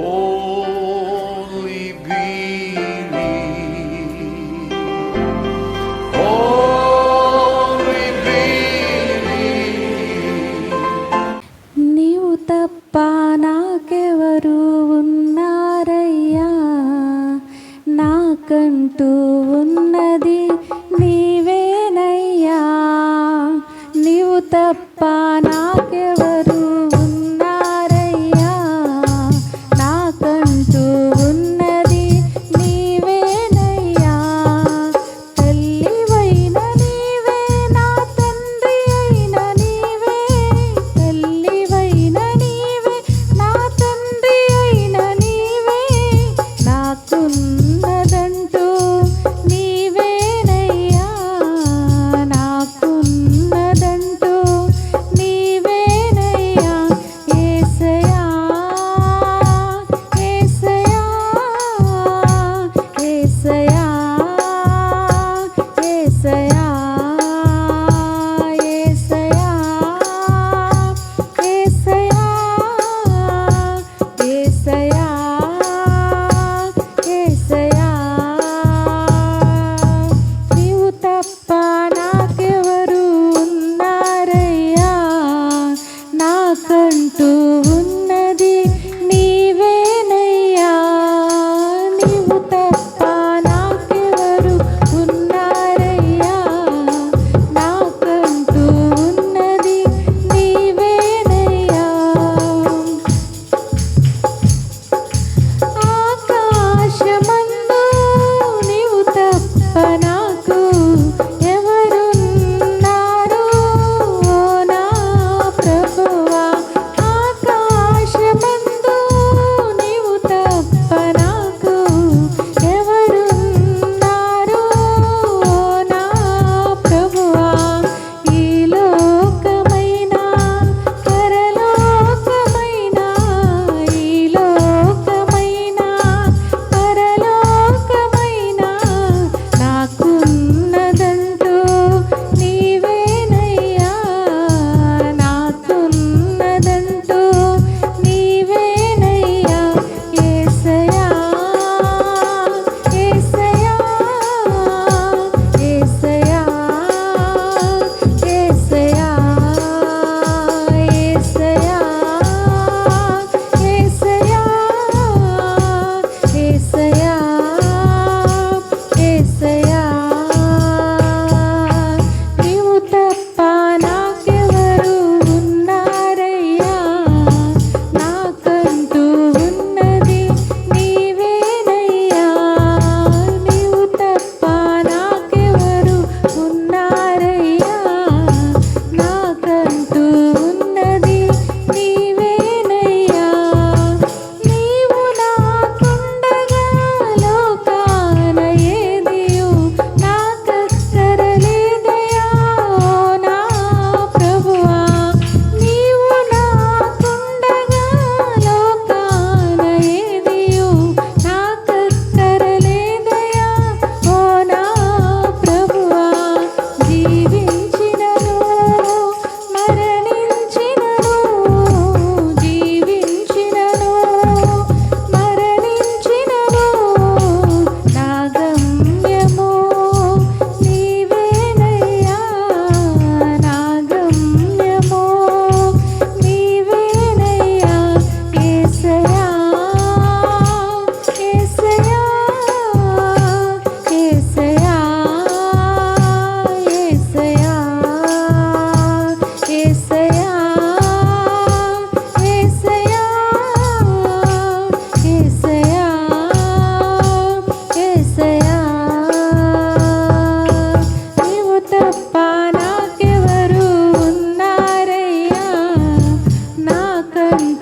Only believe. Only believe. నీవు తప్ప నాకెవరు ఉన్నారయ్యా నాకంటూ ఉన్నది నీవేనయ్యా నీవు తప్ప ಅಪ್ಪನಾಗ and.